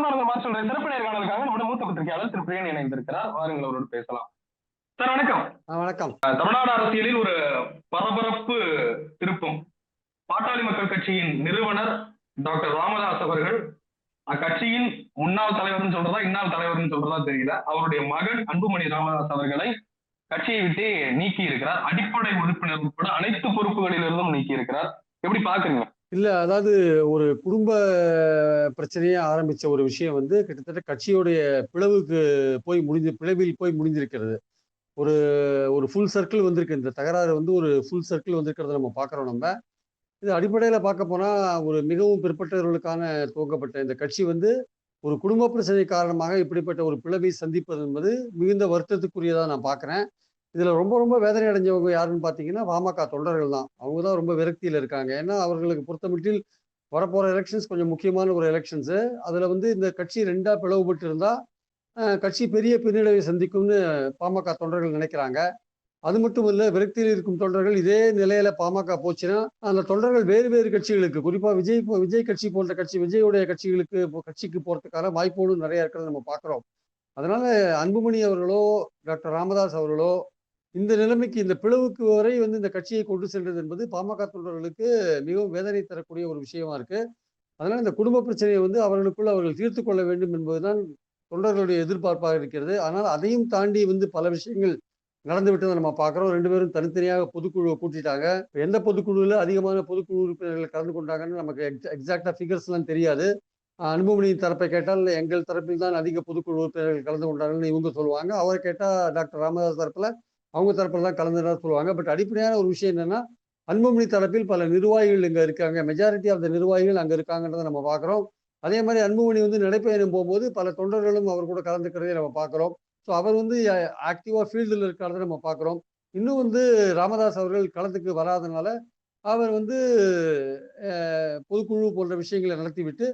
வணக்கம் மார்ச் சொல்றேன் சிறப்பு நேர்காணலுக்காக நம்முடைய மூத்த பத்திரிகையாளர் திரு பிரியன் இணைந்திருக்கிறார். வாருங்கள் அவரோடு பேசலாம். சார் வணக்கம். வணக்கம். தமிழ்நாடு அரசியலில் ஒரு பரபரப்பு திருப்பம். பாட்டாளி மக்கள் கட்சியின் நிறுவனர் டாக்டர் ராமதாஸ் அவர்கள் அக்கட்சியின் முன்னாள் தலைவர்னு சொல்றதா இன்னாள் தலைவர்னு சொல்றதா தெரியல. அவருடைய மகன் அன்புமணி ராமதாஸ் அவர்களை கட்சியை விட்டு நீக்கி இருக்கிறார் அடிப்படை உறுப்பினர் உட்பட அனைத்து பொறுப்புகளிலிருந்தும் நீக்கி இருக்கிறார் எப்படி பாக்குறீங்க? இல்ல அதாவது ஒரு குடும்ப பிரச்சனையை ஆரம்பிச்ச ஒரு விஷயம் வந்து கிட்டத்தட்ட கட்சியுடைய பிளவுக்கு போய் முடிஞ்சு பிளவில் போய் முடிஞ்சிருக்கிறது ஒரு ஒரு ஃபுல் சர்க்கிள் வந்திருக்கு. இந்த தகராறு வந்து ஒரு ஃபுல் சர்க்கிள் வந்திருக்கிறத நம்ம பார்க்குறோம் நம்ம. இது அடிப்படையில் பார்க்க போனால் ஒரு மிகவும் பிற்பட்டவர்களுக்கான துவங்கப்பட்ட இந்த கட்சி வந்து ஒரு குடும்ப பிரச்சனை காரணமாக இப்படிப்பட்ட ஒரு பிளவை சந்திப்பது என்பது மிகுந்த வருத்தத்துக்குரியதாக நான் பார்க்குறேன். இதில் ரொம்ப ரொம்ப வேதனை அடைஞ்சவங்க யாருன்னு பார்த்தீங்கன்னா பாமக தொண்டர்கள் தான். அவங்க தான் ரொம்ப விரக்தியில் இருக்காங்க. ஏன்னா அவர்களுக்கு பொறுத்தமட்டில் வரப்போகிற எலெக்ஷன்ஸ் கொஞ்சம் முக்கியமான ஒரு எலெக்ஷன்ஸு அதில் வந்து இந்த கட்சி ரெண்டாக பிளவுபட்டு இருந்தால் கட்சி பெரிய பின்னடைவை சந்திக்கும்னு பாமக தொண்டர்கள் நினைக்கிறாங்க. அது மட்டும் இல்லை விரக்தியில் இருக்கும் தொண்டர்கள் இதே நிலையில பாமக போச்சுன்னா அந்த தொண்டர்கள் வேறு வேறு கட்சிகளுக்கு குறிப்பாக விஜய் விஜய் கட்சி போன்ற கட்சி விஜயுடைய கட்சிகளுக்கு கட்சிக்கு போகிறதுக்கான வாய்ப்புகளும் நிறைய இருக்கிறத நம்ம பார்க்குறோம் அதனால அன்புமணி அவர்களோ டாக்டர் ராமதாஸ் அவர்களோ இந்த நிலைமைக்கு இந்த பிளவுக்கு வரை வந்து இந்த கட்சியை கொண்டு சென்றது என்பது பாமக தொண்டர்களுக்கு மிகவும் வேதனை தரக்கூடிய ஒரு விஷயமா இருக்கு. அதனால இந்த குடும்ப பிரச்சனையை வந்து அவர்களுக்குள் அவர்கள் தீர்த்து கொள்ள வேண்டும் என்பதுதான் தொண்டர்களுடைய எதிர்பார்ப்பாக இருக்கிறது. ஆனால் அதையும் தாண்டி வந்து பல விஷயங்கள் நடந்து விட்டதை நம்ம பார்க்குறோம். ரெண்டு பேரும் தனித்தனியாக பொதுக்குழுவை கூட்டிட்டாங்க. எந்த பொதுக்குழுவில் அதிகமான பொதுக்குழு உறுப்பினர்கள் கலந்து கொண்டாங்கன்னு நமக்கு எக்ஸாக்டாக ஃபிகர்ஸ்லாம் தெரியாது. ஆஹ் தரப்பை கேட்டால் எங்கள் தரப்பில் தான் அதிக பொதுக்குழு உறுப்பினர்கள் கலந்து கொண்டாங்கன்னு இவங்க சொல்லுவாங்க. அவரை கேட்டால் டாக்டர் ராமதாஸ் தரப்பில் அவங்க தரப்பில் தான் கலந்துதான் சொல்லுவாங்க. பட் அடிப்படையான ஒரு விஷயம் என்னன்னா அன்புமணி தரப்பில் பல நிர்வாகிகள் இங்கே இருக்காங்க. மெஜாரிட்டி ஆஃப் த நிர்வாகிகள் அங்கே இருக்காங்கன்றதை நம்ம பார்க்குறோம். அதே மாதிரி அன்புமணி வந்து நடைப்பயணம் போகும்போது பல தொண்டர்களும் அவர் கூட கலந்துக்கிறதை நம்ம பார்க்குறோம். ஸோ அவர் வந்து ஆக்டிவாக ஃபீல்டில் இருக்கிறத நம்ம பார்க்குறோம். இன்னும் வந்து ராமதாஸ் அவர்கள் களத்துக்கு வராதனால அவர் வந்து பொதுக்குழு போன்ற விஷயங்களை நடத்திவிட்டு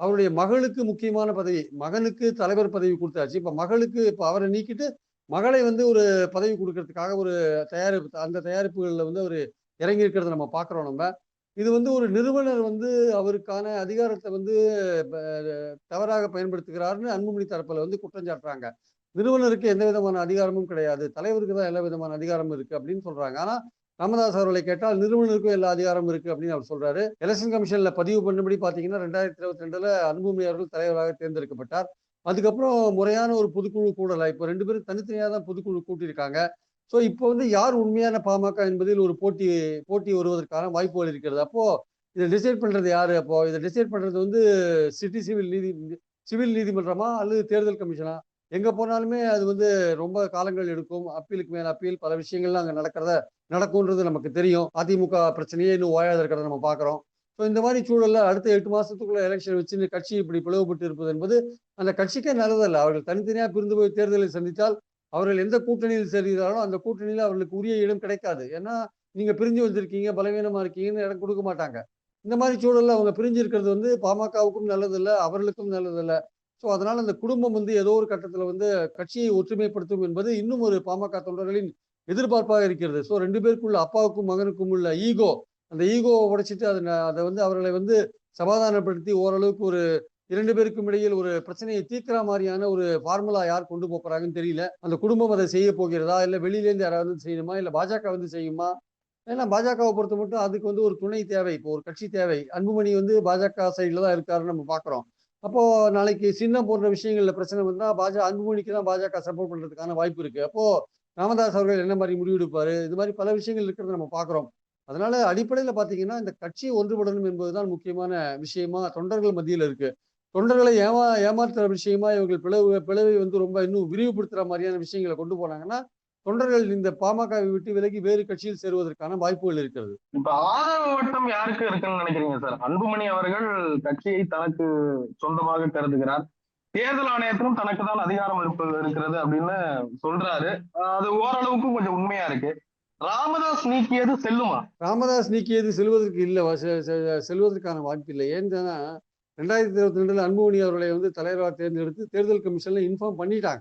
அவருடைய மகளுக்கு முக்கியமான பதவி மகனுக்கு தலைவர் பதவி கொடுத்தாச்சு. இப்போ மகளுக்கு இப்போ அவரை நீக்கிட்டு மகளை வந்து ஒரு பதவி கொடுக்கறதுக்காக ஒரு தயாரிப்பு அந்த தயாரிப்புகளில் வந்து அவர் இறங்கி இருக்கிறத நம்ம பார்க்குறோம் நம்ம. இது வந்து ஒரு நிறுவனர் வந்து அவருக்கான அதிகாரத்தை வந்து தவறாக பயன்படுத்துகிறாருன்னு அன்புமணி தரப்பில் வந்து குற்றம் சாட்டுறாங்க. நிறுவனருக்கு எந்த விதமான அதிகாரமும் கிடையாது. தலைவருக்கு தான் எல்லா விதமான அதிகாரமும் இருக்கு அப்படின்னு சொல்றாங்க. ஆனா ராமதாஸ் அவர்களை கேட்டால் நிறுவனருக்கும் எல்லா அதிகாரமும் இருக்கு அப்படின்னு அவர் சொல்றாரு. எலெக்ஷன் கமிஷன்ல பதிவு பண்ணபடி பாத்தீங்கன்னா ரெண்டாயிரத்தி இருபத்தி ரெண்டுல அன்புமணி அவர்கள் தலைவராக தேர்ந்தெடுக்கப்பட்டார். அதுக்கப்புறம் முறையான ஒரு பொதுக்குழு கூடலாம் இப்போ ரெண்டு பேரும் தனித்தனியாக தான் பொதுக்குழு கூட்டியிருக்காங்க. ஸோ இப்போ வந்து யார் உண்மையான பாமக என்பதில் ஒரு போட்டி போட்டி வருவதற்கான வாய்ப்புகள் இருக்கிறது? அப்போ இதை டிசைட் பண்றது யாரு? அப்போ இதை டிசைட் பண்றது வந்து சிட்டி சிவில் நீதி சிவில் நீதிமன்றமா? அல்லது தேர்தல் கமிஷனா? எங்க போனாலுமே அது வந்து ரொம்ப காலங்கள் எடுக்கும். அப்பீலுக்கு மேல அப்பீல் பல விஷயங்கள்லாம் அங்கே நடக்கிறத நடக்கும்ன்றது நமக்கு தெரியும். அதிமுக பிரச்சனையே இன்னும் ஓயாத இருக்கிறத நம்ம பார்க்குறோம் ஸோ இந்த மாதிரி சூழல்ல அடுத்த எட்டு மாசத்துக்குள்ள எலெக்ஷன் வச்சு கட்சி இப்படி பிளவுபட்டு இருப்பது என்பது அந்த கட்சிக்கே நல்லதல்ல. அவர்கள் தனித்தனியாக பிரிந்து போய் தேர்தலை சந்தித்தால் அவர்கள் எந்த கூட்டணியில் சேர்கிறாரோ அந்த கூட்டணியில் அவர்களுக்கு உரிய இடம் கிடைக்காது. ஏன்னா நீங்க பிரிஞ்சு வந்திருக்கீங்க பலவீனமா இருக்கீங்கன்னு இடம் கொடுக்க மாட்டாங்க. இந்த மாதிரி சூழல்ல அவங்க பிரிஞ்சு இருக்கிறது வந்து பாமகவுக்கும் நல்லதில்லை அவர்களுக்கும் நல்லதில்லை. ஸோ அதனால அந்த குடும்பம் வந்து ஏதோ ஒரு கட்டத்தில் வந்து கட்சியை ஒற்றுமைப்படுத்தும் என்பது இன்னும் ஒரு பாமக தொண்டர்களின் எதிர்பார்ப்பாக இருக்கிறது. ஸோ ரெண்டு பேருக்குள்ள அப்பாவுக்கும் மகனுக்கும் உள்ள ஈகோ அந்த ஈகோவை உடைச்சிட்டு அதை அதை வந்து அவர்களை வந்து சமாதானப்படுத்தி ஓரளவுக்கு ஒரு இரண்டு பேருக்கும் இடையில் ஒரு பிரச்சனையை தீர்க்கிற மாதிரியான ஒரு ஃபார்முலா யார் கொண்டு போகிறாங்கன்னு போறாங்கன்னு தெரியல. அந்த குடும்பம் அதை செய்ய போகிறதா? இல்லை வெளியிலேருந்து யாராவது செய்யணுமா? இல்லை பாஜக வந்து செய்யுமா? ஏன்னா பாஜகவை பொறுத்த மட்டும் அதுக்கு வந்து ஒரு துணை தேவை. இப்போ ஒரு கட்சி தேவை. அன்புமணி வந்து பாஜக சைடில் தான் இருக்காருன்னு நம்ம பார்க்குறோம். அப்போ நாளைக்கு சின்னம் போன்ற விஷயங்கள்ல பிரச்சனை வந்தால் பாஜக அன்புமணிக்கு தான் பாஜக சப்போர்ட் பண்ணுறதுக்கான வாய்ப்பு இருக்கு. அப்போ ராமதாஸ் அவர்கள் என்ன மாதிரி முடிவெடுப்பாரு? இது மாதிரி பல விஷயங்கள் இருக்கிறத நம்ம பார்க்குறோம். அதனால அடிப்படையில பாத்தீங்கன்னா இந்த கட்சி ஒன்றுபடணும் என்பதுதான் முக்கியமான விஷயமா தொண்டர்கள் மத்தியில இருக்கு. தொண்டர்களை ஏமா ஏமாத்துற விஷயமா இவர்கள் பிளவு பிளவை வந்து ரொம்ப இன்னும் விரிவுபடுத்துற மாதிரியான விஷயங்களை கொண்டு போனாங்கன்னா தொண்டர்கள் இந்த பாமகவை விட்டு விலகி வேறு கட்சியில் சேருவதற்கான வாய்ப்புகள் இருக்கிறது. இப்ப ஆதரவு வட்டம் யாருக்கு இருக்குன்னு நினைக்கிறீங்க சார்? அன்புமணி அவர்கள் கட்சியை தனக்கு சொந்தமாக கருதுகிறார். தேர்தல் ஆணையத்திலும் தனக்கு தான் அதிகாரம் இருக்கிறது அப்படின்னு சொல்றாரு. ஆஹ் அது ஓரளவுக்கு கொஞ்சம் உண்மையா இருக்கு. ராமதாஸ் நீக்கியது செல்லுமா? ராமதாஸ் நீக்கியது செல்வதற்கு இல்லை செல்வதற்கான வாய்ப்பு இல்லை. ஏன்னா ரெண்டாயிரத்தி இருபத்தி ரெண்டுல அன்புமணி அவர்களை வந்து தலைவராக தேர்ந்தெடுத்து தேர்தல் கமிஷன்ல இன்ஃபார்ம் பண்ணிட்டாங்க.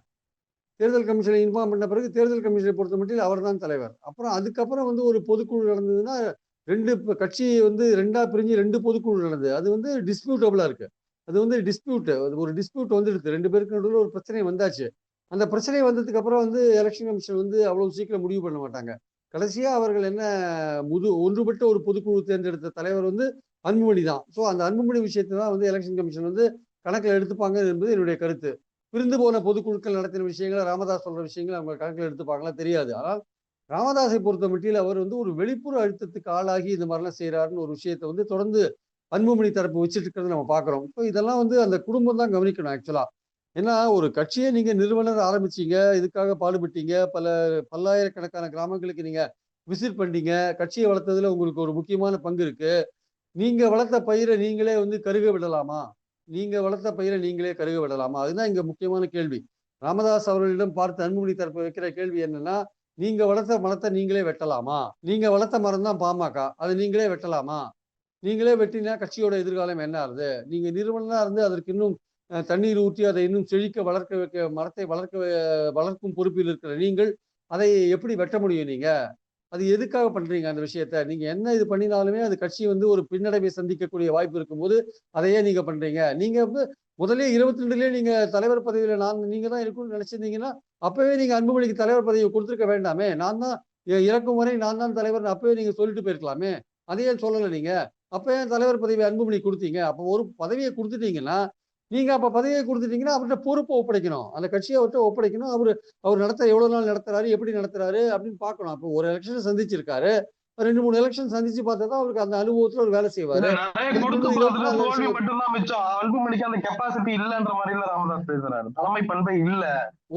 தேர்தல் கமிஷனை இன்ஃபார்ம் பண்ண பிறகு தேர்தல் கமிஷனை பொறுத்த மட்டும் அவர் தான் தலைவர். அப்புறம் அதுக்கப்புறம் வந்து ஒரு பொதுக்குழு நடந்ததுன்னா ரெண்டு கட்சி வந்து ரெண்டா பிரிஞ்சு ரெண்டு பொதுக்குழு நடந்தது. அது வந்து டிஸ்பியூட்டபிளா இருக்கு. அது வந்து டிஸ்பியூட் ஒரு டிஸ்பியூட் வந்துடுது. ரெண்டு பேருக்கு நடுவில் ஒரு பிரச்சனை வந்தாச்சு. அந்த பிரச்சனை வந்ததுக்கு அப்புறம் வந்து எலெக்ஷன் கமிஷன் வந்து அவ்வளவு சீக்கிரம் முடிவு பண்ண மாட்டாங்க. கடைசியாக அவர்கள் என்ன முது ஒன்றுபட்ட ஒரு பொதுக்குழு தேர்ந்தெடுத்த தலைவர் வந்து அன்புமணி தான். ஸோ அந்த அன்புமணி விஷயத்தை தான் வந்து எலெக்ஷன் கமிஷன் வந்து கணக்கில் எடுத்துப்பாங்க என்பது என்னுடைய கருத்து. பிரிந்து போன பொதுக்குழுக்கள் நடத்தின விஷயங்களை ராமதாஸ் சொல்ற விஷயங்களை அவங்க கணக்கில் எடுத்துப்பாங்களா தெரியாது. ஆனால் ராமதாஸை பொறுத்த மட்டியில் அவர் வந்து ஒரு வெளிப்புற அழுத்தத்துக்கு ஆளாகி இந்த மாதிரிலாம் செய்கிறாருன்னு ஒரு விஷயத்தை வந்து தொடர்ந்து அன்புமணி தரப்பு வச்சுட்டு இருக்கிறத நம்ம பார்க்குறோம் ஸோ இதெல்லாம் வந்து அந்த குடும்பம் தான் கவனிக்கணும் ஆக்சுவலாக ஏன்னா ஒரு கட்சியை நீங்க நிறுவனர் ஆரம்பிச்சீங்க இதுக்காக பாடுபட்டீங்க பல பல்லாயிரக்கணக்கான கிராமங்களுக்கு நீங்க விசிட் பண்ணீங்க கட்சியை வளர்த்ததுல உங்களுக்கு ஒரு முக்கியமான பங்கு இருக்கு. நீங்க வளர்த்த பயிரை நீங்களே வந்து கருக விடலாமா? நீங்க வளர்த்த பயிரை நீங்களே கருக விடலாமா? அதுதான் இங்க முக்கியமான கேள்வி. ராமதாஸ் அவர்களிடம் பார்த்து அன்புமணி தரப்பு வைக்கிற கேள்வி என்னன்னா நீங்க வளர்த்த மரத்தை நீங்களே வெட்டலாமா? நீங்க வளர்த்த மரம் தான் பாமக அதை நீங்களே வெட்டலாமா? நீங்களே வெட்டினா கட்சியோட எதிர்காலம் என்ன ஆகுது? நீங்க நிறுவனமா இருந்து அதற்கு இன்னும் தண்ணீர் ஊற்றி அதை இன்னும் செழிக்க வளர்க்க வைக்க மரத்தை வளர்க்க வளர்க்கும் பொறுப்பில் இருக்கிற நீங்கள் அதை எப்படி வெட்ட முடியும் நீங்க? அது எதுக்காக பண்றீங்க அந்த விஷயத்த? நீங்க என்ன இது பண்ணினாலுமே அது கட்சி வந்து ஒரு பின்னடைவை சந்திக்கக்கூடிய வாய்ப்பு இருக்கும்போது அதையே நீங்க பண்றீங்க. நீங்க வந்து முதலே இருபத்தி ரெண்டுலயே நீங்க தலைவர் பதவியில நான் நீங்க தான் இருக்கணும்னு நினைச்சிருந்தீங்கன்னா அப்பவே நீங்க அன்புமணிக்கு தலைவர் பதவியை கொடுத்துருக்க வேண்டாமே. நான் தான் இறக்கும் வரை நான் தான் தலைவர்னு அப்பவே நீங்க சொல்லிட்டு போயிருக்கலாமே. அதையே சொல்லலை நீங்க. அப்ப ஏன் தலைவர் பதவி அன்புமணி கொடுத்தீங்க? அப்போ ஒரு பதவியை கொடுத்துட்டீங்கன்னா நீங்க அப்ப பதவியை கொடுத்துட்டீங்கன்னா அவர்கிட்ட பொறுப்பை ஒப்படைக்கணும். அந்த கட்சியை அவர்கிட்ட ஒப்படைக்கணும். அவர் அவர் நடத்த எவ்வளவு நாள் நடத்துறாரு எப்படி நடத்துறாரு அப்படின்னு பார்க்கணும். அப்போ ஒரு எலெக்ஷன் சந்திச்சிருக்காரு. ரெண்டு மூணு எலெக்ஷன் சந்திச்சு பார்த்தா தான் அவருக்கு அந்த அனுபவத்துல ஒரு வேலை செய்வாரு.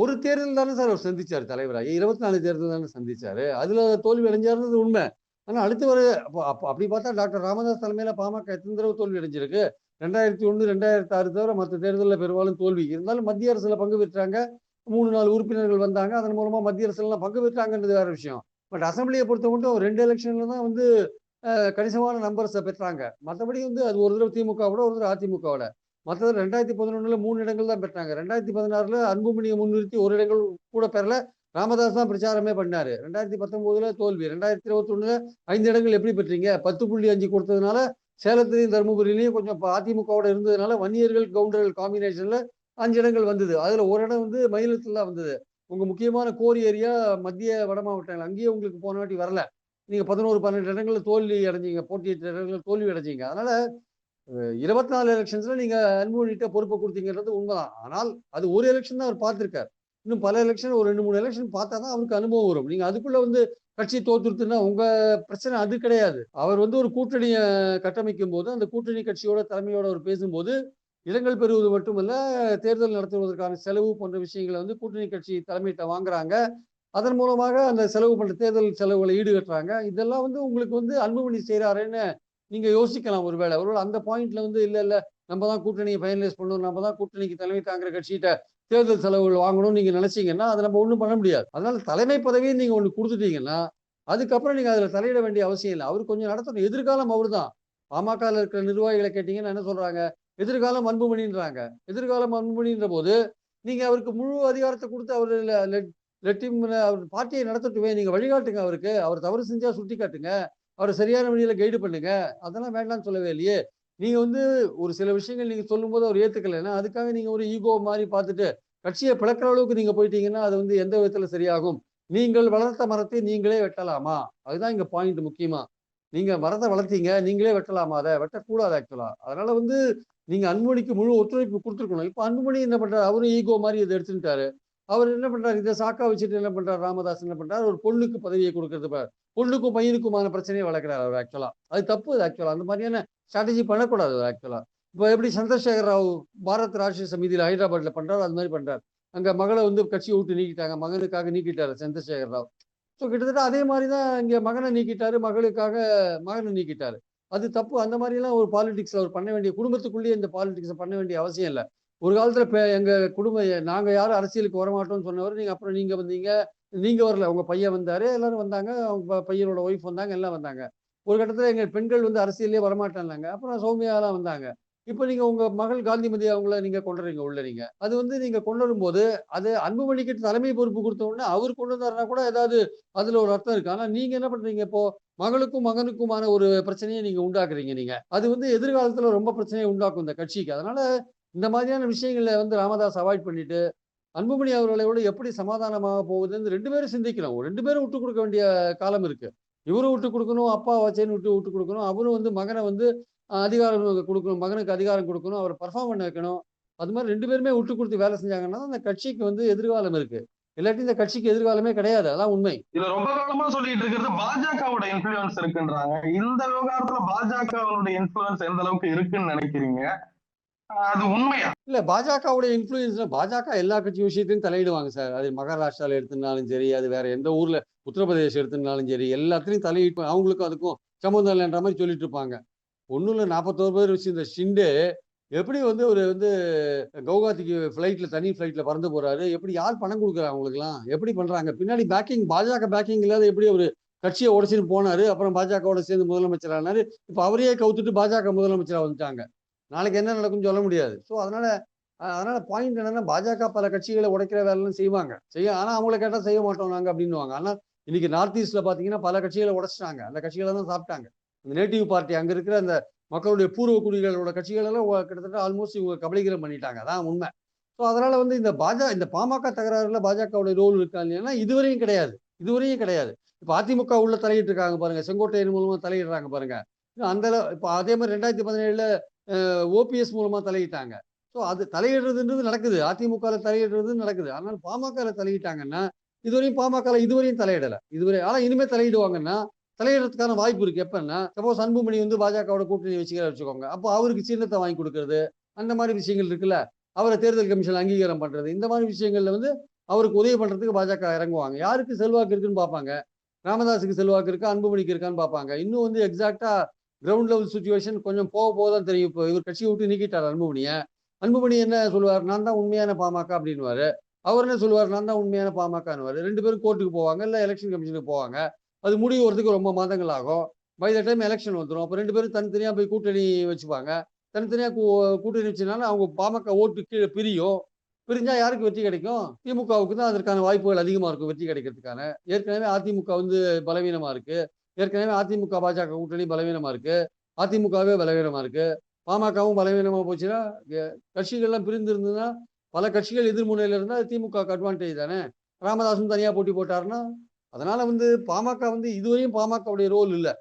ஒரு தேர்தல் தானே சார் அவர் சந்திச்சாரு தலைவராக இருபத்தி நாலு தேர்தல் தானே சந்திச்சாரு. அதுல தோல்வி அடைஞ்சாருன்றது உண்மை. ஆனா அடுத்து வர அப்போ அப்போ அப்படி பார்த்தா டாக்டர் ராமதாஸ் தலைமையில பாமக எத்தனை தடவை தோல்வி அடைஞ்சிருக்கு? ரெண்டாயிரத்தி ஒன்று ரெண்டாயிரத்தி ஆறு தவிர மற்ற தேர்தலில் பெரும்பாலும் தோல்வி. இருந்தாலும் மத்திய அரசில் பங்கு பெற்றாங்க. மூணு நாலு உறுப்பினர்கள் வந்தாங்க. அதன் மூலமாக மத்திய அரசுலாம் பங்கு பெற்றாங்கன்றது வேற விஷயம். பட் அசம்பிளியை பொறுத்த மட்டும் ரெண்டு எலெக்ஷன்ல தான் வந்து கணிசமான நம்பர்ஸை பெற்றாங்க. மற்றபடி வந்து அது ஒரு தடவை திமுகவோட ஒரு தடவை அதிமுகவோட. மற்றது ரெண்டாயிரத்தி பதினொன்னுல மூணு இடங்கள் தான் பெற்றாங்க. ரெண்டாயிரத்தி பதினாறுல அன்புமணியை முன்னிறுத்தி ஒரு இடங்கள் கூட பெறல. ராமதாஸ் தான் பிரச்சாரமே பண்ணாரு. ரெண்டாயிரத்தி பத்தொன்பதுல தோல்வி. ரெண்டாயிரத்தி இருபத்தி ஒண்ணுல ஐந்து இடங்கள் எப்படி பெற்றீங்க? பத்து புள்ளி அஞ்சு கொடுத்ததுனால சேலத்திலையும் தருமபுரியிலையும் கொஞ்சம் அதிமுகவோட இருந்ததுனால வன்னியர்கள் கவுண்டர்கள் காம்பினேஷனில் அஞ்சு இடங்கள் வந்தது. அதில் ஒரு இடம் வந்து மயிலத்தில் தான் வந்தது. உங்கள் முக்கியமான கோரி ஏரியா மத்திய வட மாவட்டங்கள். அங்கேயே உங்களுக்கு போன வாட்டி வரல. நீங்கள் பதினோரு பன்னெண்டு இடங்களில் தோல்வி அடைஞ்சிங்க. போட்டியிட்ட இடங்களில் தோல்வி அடைஞ்சிங்க. அதனால் இருபத்தி நாலு எலெக்ஷன்ஸில் நீங்கள் அன்புமணிகிட்ட பொறுப்பை கொடுத்தீங்கன்றது உண்மைதான். ஆனால் அது ஒரு எலெக்ஷன் தான் அவர் பார்த்துருக்கார். இன்னும் பல எலெக்ஷன் ஒரு ரெண்டு மூணு எலெக்ஷன் பார்த்தா தான் அவருக்கு அனுபவம் வரும். நீங்கள் அதுக்குள்ளே வந்து கட்சி தோத்துருத்துன்னா உங்க பிரச்சனை அது கிடையாது. அவர் வந்து ஒரு கூட்டணியை கட்டமைக்கும் போது அந்த கூட்டணி கட்சியோட தலைமையோட அவர் பேசும்போது இடங்கள் பெறுவது மட்டுமல்ல தேர்தல் நடத்துவதற்கான செலவு போன்ற விஷயங்களை வந்து கூட்டணி கட்சி தலைமையிட்ட வாங்குறாங்க. அதன் மூலமாக அந்த செலவு பண்ற தேர்தல் செலவுகளை ஈடுகட்டுறாங்க. இதெல்லாம் வந்து உங்களுக்கு வந்து அன்புமணி செய்கிறாருன்னு நீங்க யோசிக்கலாம் ஒருவேளை. ஒருவேளை அந்த பாயிண்ட்ல வந்து இல்ல இல்ல நம்ம தான் கூட்டணியை ஃபைனலைஸ் பண்ணணும். நம்ம தான் கூட்டணிக்கு தலைமை தாங்குற கட்சிகிட்ட தேர்தல் செலவுகள் வாங்கணும்னு நீங்கள் நினைச்சீங்கன்னா அதை நம்ம ஒன்றும் பண்ண முடியாது. அதனால தலைமை பதவியை நீங்கள் ஒன்று கொடுத்துட்டீங்கன்னா அதுக்கப்புறம் நீங்கள் அதில் தலையிட வேண்டிய அவசியம் இல்லை. அவர் கொஞ்சம் நடத்தணும். எதிர்காலம் அவர்தான். பாமகவில் இருக்கிற நிர்வாகிகளை கேட்டிங்கன்னா என்ன சொல்கிறாங்க எதிர்காலம் அன்புமணின்றாங்க. எதிர்காலம் அன்புமணின்ற போது நீங்கள் அவருக்கு முழு அதிகாரத்தை கொடுத்து அவர் லெட்டிம் அவர் பார்ட்டியை நடத்தட்டுமே நீங்கள் வழிகாட்டுங்க அவருக்கு. அவர் தவறு செஞ்சால் சுட்டி காட்டுங்க அவரை சரியான வழியில் கைடு பண்ணுங்க. அதெல்லாம் வேண்டாம்னு சொல்லவே இல்லையே. நீங்கள் வந்து ஒரு சில விஷயங்கள் நீங்கள் சொல்லும்போது அவர் ஏற்றுக்கலைன்னா அதுக்காக நீங்கள் ஒரு ஈகோ மாதிரி பார்த்துட்டு கட்சியை பிளக்கிற அளவுக்கு நீங்கள் போயிட்டீங்கன்னா அது வந்து எந்த விதத்தில் சரியாகும்? நீங்கள் வளர்த்த மரத்தை நீங்களே வெட்டலாமா? அதுதான் இங்கே பாயிண்ட் முக்கியமாக நீங்கள் மரத்தை வளர்த்தீங்க நீங்களே வெட்டலாமா அதை? வெட்டக்கூடாது ஆக்சுவலாக அதனால் வந்து நீங்கள் அன்புமணிக்கு முழு ஒத்துழைப்பு கொடுத்துருக்கணும். இப்போ அன்புமணி என்ன பண்ணுறாரு அவரும் ஈகோ மாதிரி இதை எடுத்துட்டாரு அவர் என்ன பண்றாரு? இதை சாக்கா வச்சுட்டு என்ன பண்றாரு? ராமதாஸ் என்ன பண்றாரு? ஒரு பொண்ணுக்கு பதவியை கொடுக்கறது பொண்ணுக்கும் பையனுக்குமான பிரச்சனையை வளர்க்குறாரு அவர் ஆக்சுவலா அது தப்பு அது ஆக்சுவலா அந்த மாதிரியான ஸ்ட்ராட்டஜி பண்ணக்கூடாது ஆக்சுவலா இப்போ எப்படி சந்திரசேகர் ராவ் பாரத் ராஷ்டிரிய சமிதியில் ஹைதராபாத்ல பண்றாரு அது மாதிரி பண்றாரு. அங்க மகளை வந்து கட்சியை விட்டு நீக்கிட்டாங்க. மகனுக்காக நீக்கிட்டாரு சந்திரசேகர் ராவ். ஸோ கிட்டத்தட்ட அதே மாதிரி தான் இங்கே மகனை நீக்கிட்டாரு. மகளுக்காக மகனை நீக்கிட்டாரு. அது தப்பு. அந்த மாதிரிலாம் ஒரு பாலிடிக்ஸ்ல அவர் பண்ண வேண்டிய குடும்பத்துக்குள்ளேயே இந்த பாலிடிக்ஸை பண்ண வேண்டிய அவசியம் இல்லை. ஒரு காலத்துல இப்ப எங்க குடும்ப நாங்க யாரும் அரசியலுக்கு வரமாட்டோம்னு சொன்னவர் நீங்க அப்புறம் நீங்க வந்தீங்க நீங்க வரல உங்க பையன் வந்தாரு எல்லாரும் வந்தாங்க அவங்க பையனோட ஒய்ஃப் வந்தாங்க எல்லாம் வந்தாங்க. ஒரு கட்டத்துல எங்க பெண்கள் வந்து அரசியலே வரமாட்டாங்க அப்புறம் சௌமியாலாம் வந்தாங்க. இப்போ நீங்க உங்க மகள் காந்திமதி அவங்கள நீங்க கொண்டுறீங்க உள்ள நீங்க. அது வந்து நீங்க கொண்டு வரும்போது அது அன்புமணிக்கு தலைமை பொறுப்பு கொடுத்த உடனே அவர் கொண்டு வந்தாருன்னா கூட ஏதாவது அதுல ஒரு அர்த்தம் இருக்கு. ஆனா நீங்க என்ன பண்றீங்க இப்போ? மகளுக்கும் மகனுக்குமான ஒரு பிரச்சனையை நீங்க உண்டாக்குறீங்க நீங்க. அது வந்து எதிர்காலத்துல ரொம்ப பிரச்சனையை உண்டாக்கும் இந்த கட்சிக்கு. அதனால இந்த மாதிரியான விஷயங்களை வந்து ராமதாஸ் அவாய்ட் பண்ணிட்டு அன்புமணி அவர்களோட எப்படி சமாதானமாக போகுதுன்னு ரெண்டு பேரும் சிந்திக்கணும் ரெண்டு பேரும் விட்டு கொடுக்க வேண்டிய காலம் இருக்கு. இவரும் விட்டு கொடுக்கணும் அப்பா வச்சேன்னு விட்டு விட்டு கொடுக்கணும். அவரும் வந்து மகனை வந்து அதிகாரம் கொடுக்கணும் மகனுக்கு அதிகாரம் கொடுக்கணும் அவரை பர்ஃபார்ம் பண்ண வைக்கணும். அது மாதிரி ரெண்டு பேருமே விட்டு கொடுத்து வேலை செஞ்சாங்கன்னா அந்த கட்சிக்கு வந்து எதிர்காலம் இருக்கு. இல்லாட்டி இந்த கட்சிக்கு எதிர்காலமே கிடையாது. அதான் உண்மை. இதுல ரொம்ப காலமா சொல்லிட்டு இருக்கிறது பாஜகவோட இன்ஃபுளுன்ஸ் இருக்குன்றாங்க. இந்த விவகாரத்துல பாஜகவோட இன்ஃபுளுன்ஸ் எந்த அளவுக்கு இருக்குன்னு நினைக்கிறீங்க? அது உண்மையா? இல்ல பாஜகவுடைய இன்ஃபுளுன்ஸ் பாஜக எல்லா கட்சி விஷயத்தையும் தலையிடுவாங்க சார். அது மகாராஷ்டிரால எடுத்துனாலும் சரி அது வேற எந்த ஊர்ல உத்தரப்பிரதேஷ் எடுத்துனாலும் சரி எல்லாத்துலயும் தலையிட்டு அவங்களுக்கும் அதுக்கும் சம்மந்தம் இல்லைன்ற மாதிரி சொல்லிட்டு இருப்பாங்க. ஒன்றும் இல்லை நாற்பத்தோரு பேர் வச்சு இந்த ஷிண்டு எப்படி வந்து ஒரு வந்து கவுகாத்திக்கு ஃப்ளைட்ல தனி ஃப்ளைட்ல பறந்து போறாரு? எப்படி யார் பணம் கொடுக்குறா அவங்களுக்குலாம் எப்படி பண்றாங்க? பின்னாடி பேக்கிங் பாஜக பேக்கிங் இல்லாத எப்படி ஒரு கட்சியை உடச்சின்னு போனாரு? அப்புறம் பாஜகவோட சேர்ந்து முதலமைச்சர் ஆனாரு இப்போ அவரையே கவுத்துட்டு பாஜக முதலமைச்சரா வந்துட்டாங்க. நாளைக்கு என்ன நடக்கும்னு சொல்ல முடியாது. ஸோ அதனால அதனால பாயிண்ட் என்னன்னா பாஜக பல கட்சிகளை உடைக்கிற வேலைலாம் செய்வாங்க. செய்ய ஆனா அவங்கள கேட்டால் செய்ய மாட்டோம் நாங்க அப்படின்னுவாங்க. ஆனா இன்னைக்கு நார்த் ஈஸ்ட்ல பாத்தீங்கன்னா பல கட்சிகளை உடைச்சிட்டாங்க. அந்த கட்சிகளை தான் சாப்பிட்டாங்க. அந்த நேட்டிவ் பார்ட்டி அங்க இருக்கிற அந்த மக்களுடைய பூர்வ குடிகளோட கட்சிகள் எல்லாம் கிட்டத்தட்ட ஆல்மோஸ்ட் இவங்க கபலீகரம் பண்ணிட்டாங்க. அதான் உண்மை. ஸோ அதனால வந்து இந்த பாஜக இந்த பாமக தகராறுல பாஜகவுடைய ரோல் இருக்கா இல்லைன்னா இதுவரையும் கிடையாது. இதுவரையும் கிடையாது. இப்போ அதிமுக உள்ள தலையிட்டு இருக்காங்க பாருங்க. செங்கோட்டையன் மூலமா தலையிடுறாங்க பாருங்க. அந்த இப்போ அதே மாதிரி ரெண்டாயிரத்தி பதினேழுல ஓபிஎஸ் மூலமாக தலையிட்டாங்க. ஸோ அது தலையிடுறதுன்றது நடக்குது. அதிமுகவில் தலையிடுறது நடக்குது. ஆனால் பாமகவில் தலையிட்டாங்கன்னா இதுவரையும் பாமகவில் இதுவரையும் தலையிடலை. இதுவரை ஆனால் இனிமேல் தலையிடுவாங்கன்னா தலையிடுறதுக்கான வாய்ப்பு இருக்குது எப்பன்னா சப்போஸ் அன்புமணி வந்து பாஜகவோட கூட்டணி வச்சுக்கிற வச்சுக்கோங்க. அப்போ அவருக்கு சின்னத்தை வாங்கி கொடுக்கறது அந்த மாதிரி விஷயங்கள் இருக்குல்ல? அவரை தேர்தல் கமிஷன் அங்கீகாரம் பண்ணுறது இந்த மாதிரி விஷயங்களில் வந்து அவருக்கு உதவி பண்ணுறதுக்கு பாஜக இறங்குவாங்க. யாருக்கு செல்வாக்கு இருக்குன்னு பார்ப்பாங்க? ராமதாஸுக்கு செல்வாக்கு இருக்கா? அன்புமணிக்கு இருக்கான்னு பார்ப்பாங்க. இன்னும் வந்து எக்ஸாக்டாக கிரவுண்ட் லெவல் சுச்சுவேஷன் கொஞ்சம் போக போக தான் தெரியும். இப்போ இவர் கட்சியை விட்டு நீக்கிட்டார் அன்புமணியை அன்புமணி என்ன சொல்லுவார்? நான் தான் உண்மையான பாமக அப்படின்னுவாரு. அவர் என்ன சொல்லுவார்? நான் தான் உண்மையான பாமகன்னுவார். ரெண்டு பேரும் கோர்ட்டுக்கு போவாங்க இல்லை எலெக்ஷன் கமிஷனுக்கு போவாங்க. அது முடிவு வரதுக்கு ரொம்ப மாதங்கள் ஆகும் பை த டைம் எலெக்ஷன் வந்துடும் அப்போ ரெண்டு பேரும் தனித்தனியாக போய் கூட்டணி வச்சுப்பாங்க. தனித்தனியாக கூட்டணி வச்சனால அவங்க பாமக ஓட்டு கீழே பிரியும். பிரிஞ்சால் யாருக்கு வெற்றி கிடைக்கும்? திமுகவுக்கு தான் அதற்கான வாய்ப்புகள் அதிகமாக இருக்கும் வெற்றி கிடைக்கிறதுக்கான. ஏற்கனவே அதிமுக வந்து பலவீனமாக இருக்குது ஏற்கனவே அதிமுக பாஜக கூட்டணி பலவீனமாக இருக்குது அதிமுகவே பலவீனமாக இருக்குது பாமகவும் பலவீனமாக போச்சுன்னா கட்சிகள்லாம் பிரிந்து இருந்ததுன்னா பல கட்சிகள் எதிர்முனையில் இருந்தால் திமுக அட்வான்டேஜ் தானே? ராமதாசும் தனியாக போட்டி போட்டாருன்னா அதனால் வந்து பாமக வந்து இதுவரையும் பாமகவுடைய ரோல் இல்லை.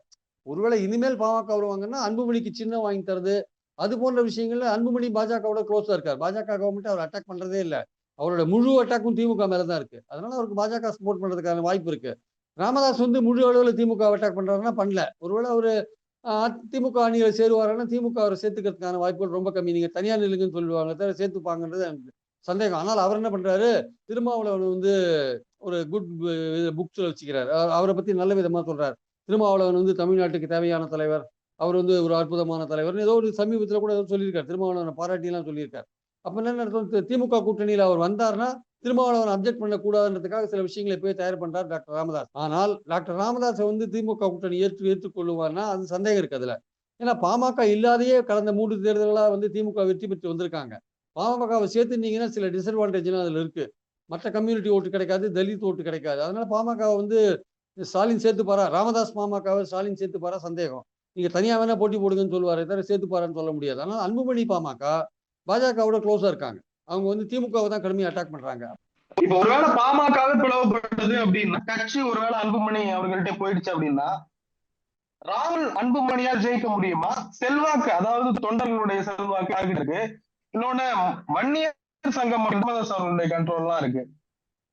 ஒருவேளை இனிமேல் பாமக வருவாங்கன்னா அன்புமணிக்கு சின்ன வாங்கி தரது அது போன்ற விஷயங்கள்ல அன்புமணி பாஜகவோட க்ளோஸா இருக்கார். பாஜக கவர்மெண்ட் அவர் அட்டாக் பண்றதே இல்லை. அவரோட முழு அட்டாக்கும் திமுக மேல தான் இருக்கு. அதனால அவருக்கு பாஜக சப்போர்ட் பண்றதுக்கான வாய்ப்பு இருக்கு. ராமதாஸ் வந்து முழு அளவில் திமுக அட்டாக் பண்றாருன்னா பண்ணல. ஒருவேளை அவரு ஆஹ், திமுக அணியில் சேருவாருன்னா திமுக அவரை சேர்த்துக்கிறதுக்கான வாய்ப்புகள் ரொம்ப கம்மி. நீங்க தனியார் நிலுங்கன்னு சொல்லுவாங்க தவிர சேர்த்துப்பாங்கன்றது எனக்கு சந்தேகம். ஆனால் அவர் என்ன பண்றாரு? திருமாவளவன் வந்து ஒரு குட் புக்ஸ்ல வச்சுக்கிறார். அவரை பத்தி நல்ல விதமா சொல்கிறார் திருமாவளவன் வந்து தமிழ்நாட்டுக்கு தேவையான தலைவர். அவர் வந்து ஒரு அற்புதமான தலைவர். ஏதோ ஒரு சமீபத்தில் கூட ஏதோ சொல்லியிருக்கார். திருமாவளவனை பாராட்டிலாம் சொல்லியிருக்கார். அப்போ என்ன அர்த்தம் திமுக கூட்டணியில் அவர் வந்தார்னா திருமாவளவன் அப்ஜெக்ட் பண்ணக்கூடாதுன்றதுக்காக சில விஷயங்களை போய் தயார் பண்றார் டாக்டர் ராமதாஸ். ஆனால் டாக்டர் ராமதாஸை வந்து திமுக கூட்டணி ஏற்று ஏற்றுக்கொள்ளுவார்னா அது சந்தேகம் இருக்கு அதுல. ஏன்னா பாமக இல்லாதையே கடந்த மூன்று தேர்தல்களா வந்து திமுக வெற்றி பெற்று வந்திருக்காங்க. பாமகவை சேர்த்துனீங்கன்னா சில டிஸ்அட்வான்டேஜ்லாம் அதுல இருக்கு. மற்ற கம்யூனிட்டி ஓட்டு கிடைக்காது தலித் ஓட்டு கிடைக்காது. அதனால பாமக வந்து ஸ்டாலின் சேர்த்து பாரா ராமதாஸ் பாமகவை ஸ்டாலின் சேர்த்து பாரா சந்தேகம். நீங்க தனியா வேணா போட்டி போடுங்கன்னு சொல்லுவார் தவிர சேர்த்து பாரான்னு சொல்ல முடியாது. ஆனால் அன்புமணி பாமக பாஜகவோட க்ளோஸா இருக்காங்க. அவங்க வந்து திமுகவை தான் கடுமையாக அட்டாக் பண்றாங்க. இப்ப ஒருவேளை பாமக பிளவுபடுது அப்படின்னா கட்சி ஒருவேளை அன்புமணி அவர்கள்ட்ட போயிடுச்சு அப்படின்னா ராகுல் அன்புமணியா ஜெயிக்க முடியுமா? செல்வாக்கு அதாவது தொண்டர்களுடைய செல்வாக்கு ஆகிட்டு இருக்கு. இன்னொன்னு வன்னியர் சங்கம் ராமதாஸ் அவர்களுடைய கண்ட்ரோல்லாம் இருக்கு.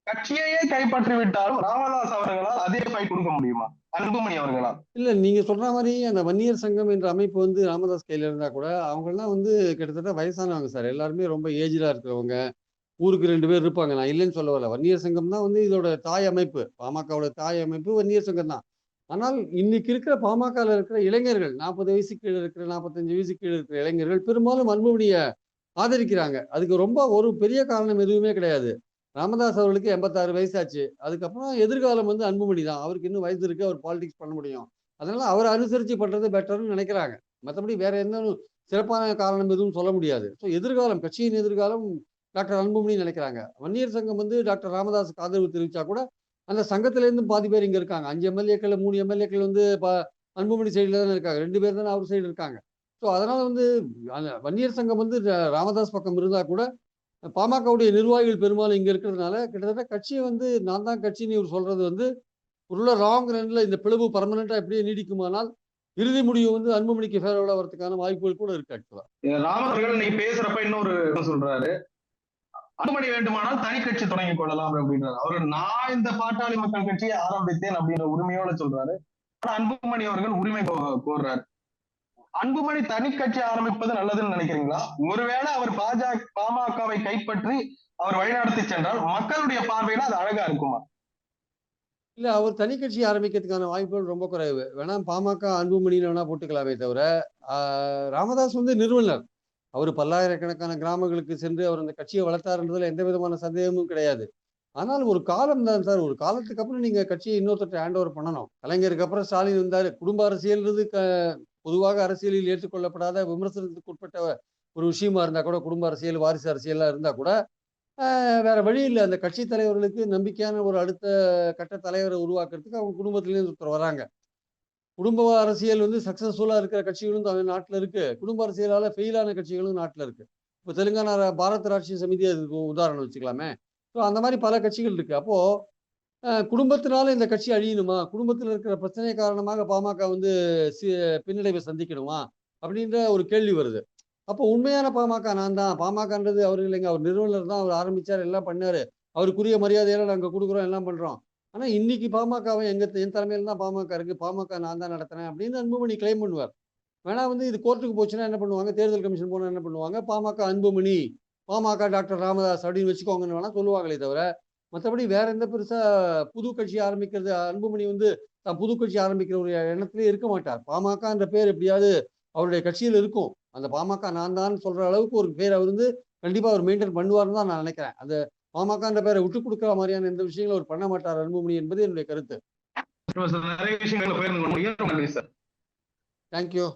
கட்சியையே கைப்பற்றி விட்டாலும் ராமதாஸ் அவர்களால் அதே ஃபைட் கொடுக்க முடியுமா? அன்புமணி அவர்களால். இல்ல நீங்க சொல்ற மாதிரி அந்த வன்னியர் சங்கம் என்ற அமைப்பு வந்து ராமதாஸ் கையில இருந்தா கூட அவங்க எல்லாம் வந்து கிட்டத்தட்ட வயசானவங்க சார். எல்லாருமே ரொம்ப ஏஜ்டா இருக்கிறவங்க. ஊருக்கு ரெண்டு பேர் இருப்பாங்க. நான் இல்லைன்னு சொல்ல வரல. வன்னியர் சங்கம் தான் வந்து இதோட தாய் அமைப்பு. பாமகவோட தாய் அமைப்பு வன்னியர் சங்கம் தான். ஆனால் இன்னைக்கு இருக்கிற பாமகல இருக்கிற இளைஞர்கள் நாற்பது வயசு கீழே இருக்கிற நாற்பத்தஞ்சு வயசு கீழே இருக்கிற இளைஞர்கள் பெரும்பாலும் அன்புமணியை ஆதரிக்கிறாங்க. அதுக்கு ரொம்ப ஒரு பெரிய காரணம் எதுவுமே கிடையாது. ராமதாஸ் அவர்களுக்கு எண்பத்தாறு வயசாச்சு. அதுக்கப்புறம் எதிர்காலம் வந்து அன்புமணி தான் அவருக்கு இன்னும் வயசு இருக்கு அவர் பாலிடிக்ஸ் பண்ண முடியும். அதனால அவரை அனுசரித்து பண்ணுறது பெட்டர்னு நினைக்கிறாங்க. மற்றபடி வேற எந்த சிறப்பான காரணம் எதுவும் சொல்ல முடியாது. ஸோ எதிர்காலம் கட்சியின் எதிர்காலம் டாக்டர் அன்புமணி நினைக்கிறாங்க. வன்னியர் சங்கம் வந்து டாக்டர் ராமதாஸுக்கு ஆதரவு தெரிவிச்சா கூட அந்த சங்கத்திலேருந்து பாதி பேர் இங்கே இருக்காங்க. அஞ்சு எம்எல்ஏக்கள் மூணு எம்எல்ஏக்கள் வந்து ப- அன்புமணி சைடில் தானே இருக்காங்க. ரெண்டு பேர் தானே அவர் சைடு இருக்காங்க. ஸோ அதனால் வந்து அந்த வன்னியர் சங்கம் வந்து ராமதாஸ் பக்கம் இருந்தால் கூட பாமகவுடைய நிர்வாகிகள் பெரும்பாலும் இங்க இருக்கிறதுனால கிட்டத்தட்ட கட்சியை வந்து நான் தான் கட்சின்னு இவர் சொல்றது வந்து உள்ள ராங் ரன்ல இந்த பிளவு பர்மனண்டா எப்படியே நீடிக்குமானால் இறுதி முடிவு வந்து அன்புமணிக்கு ஃபேவரபிளா வரதுக்கான வாய்ப்புகள் கூட இருக்கு ஆக்சுவலா ராமன் அவர்கள் பேசுறப்ப இன்னொரு சொல்றாரு அன்புமணி வேண்டுமானால் தனி கட்சி தொடங்கி கொள்ளலாம் அப்படின்றாரு. அவர் நான் இந்த பாட்டாளி மக்கள் கட்சியை ஆரம்பித்தேன் அப்படின்ற உரிமையோட சொல்றாரு. ஆனா அன்புமணி அவர்கள் உரிமை கோர்றாரு. அன்புமணி தனி கட்சி ஆரம்பிப்பது நல்லதுன்னு நினைக்கிறீங்களா? ஒருவேளை அவர் பாஜக பாமகவை கைப்பற்றி அவர் வழிநடத்தி சென்றால் மக்களுடைய பார்வையில அது அழகா இருக்குமா? இல்ல அவர் தனி கட்சி ஆரம்பிக்கிறதுக்கான வாய்ப்புகள் ரொம்ப குறைவு. வேணா பாமக அன்புமணியில வேணா போட்டுக்கலாமே தவிர ஆஹ், ராமதாஸ் வந்து நிறுவனர். அவர் பல்லாயிரக்கணக்கான கிராமங்களுக்கு சென்று அவர் அந்த கட்சியை வளர்த்தாருன்றதுல எந்த விதமான சந்தேகமும் கிடையாது. ஆனால் ஒரு காலம் தான் சார் ஒரு காலத்துக்கு அப்புறம் நீங்க கட்சியை இன்னொருத்தர் ஹேண்ட் ஓவர் பண்ணணும். கலைஞருக்கு அப்புறம் ஸ்டாலின் வந்தாரு. குடும்ப அரசியல்ன்றது க பொதுவாக அரசியலில் ஏற்றுக்கொள்ளப்படாத விமர்சனத்துக்கு உட்பட்ட ஒரு விஷயமா இருந்தால் கூட குடும்ப அரசியல் வாரிசு அரசியலாக இருந்தால் கூட வேற வழி இல்லை. அந்த கட்சி தலைவர்களுக்கு நம்பிக்கையான ஒரு அடுத்த கட்ட தலைவரை உருவாக்குறதுக்கு அவங்க குடும்பத்திலேருந்து ஒருத்தர் வராங்க. குடும்ப அரசியல் வந்து சக்சஸ்ஃபுல்லாக இருக்கிற கட்சிகளும் நாட்டில் இருக்கு. குடும்ப அரசியலால் ஃபெயிலான கட்சிகளும் நாட்டில் இருக்கு. இப்போ தெலுங்கானா ரா- பாரத் ராஷ்டிரிய சமிதி அதுக்கு உதாரணம் வச்சுக்கலாமே. ஸோ அந்த மாதிரி பல கட்சிகள் இருக்கு. அப்போ குடும்பத்தினால இந்த கட்சி அழியணுமா? குடும்பத்தில் இருக்கிற பிரச்சனை காரணமாக பாமக வந்து சி- பின்னடைவை சந்திக்கணுமா? அப்படின்ற ஒரு கேள்வி வருது. அப்போ உண்மையான பாமக நான் தான். பாமகன்றது அவர் இல்லைங்க. அவர் நிறுவனர் தான். அவர் ஆரம்பிச்சார். எல்லாம் பண்ணாரு. அவருக்குரிய மரியாதையெல்லாம் நாங்கள் கொடுக்குறோம். எல்லாம் பண்றோம். ஆனா இன்னைக்கு பாமகவை எங்க என் தலைமையில தான் பாமக இருக்கு. பாமக நான் தான் நடத்துறேன் அப்படின்னு அன்புமணி கிளைம் பண்ணுவார். வேணா வந்து இது கோர்ட்டுக்கு போச்சுன்னா என்ன பண்ணுவாங்க? தேர்தல் கமிஷன் போனால் என்ன பண்ணுவாங்க? பாமக அன்புமணி பாமக டாக்டர் ராமதாஸ் அப்படின்னு வச்சுக்கோங்கன்னு வேணா சொல்லுவாங்களே தவிர மற்றபடி வேற எந்த பெருசா புது கட்சி ஆரம்பிக்கிறது அன்புமணி வந்து தான் புது கட்சி ஆரம்பிக்கிற ஒரு எண்ணத்திலே இருக்க மாட்டார். பாமகன்ற பேர் எப்படியாவது அவருடைய கட்சியில் இருக்கும். அந்த பாமக நான் தான் சொல்ற அளவுக்கு ஒரு பேர் அவர் வந்து கண்டிப்பா அவர் மெயின்டைன் பண்ணுவார்னு தான் நான் நினைக்கிறேன். அந்த பாமகன்ற பேரை விட்டு கொடுக்குற மாதிரியான எந்த விஷயங்களும் அவர் பண்ண மாட்டார் அன்புமணி என்பது என்னுடைய கருத்து. தேங்க்யூ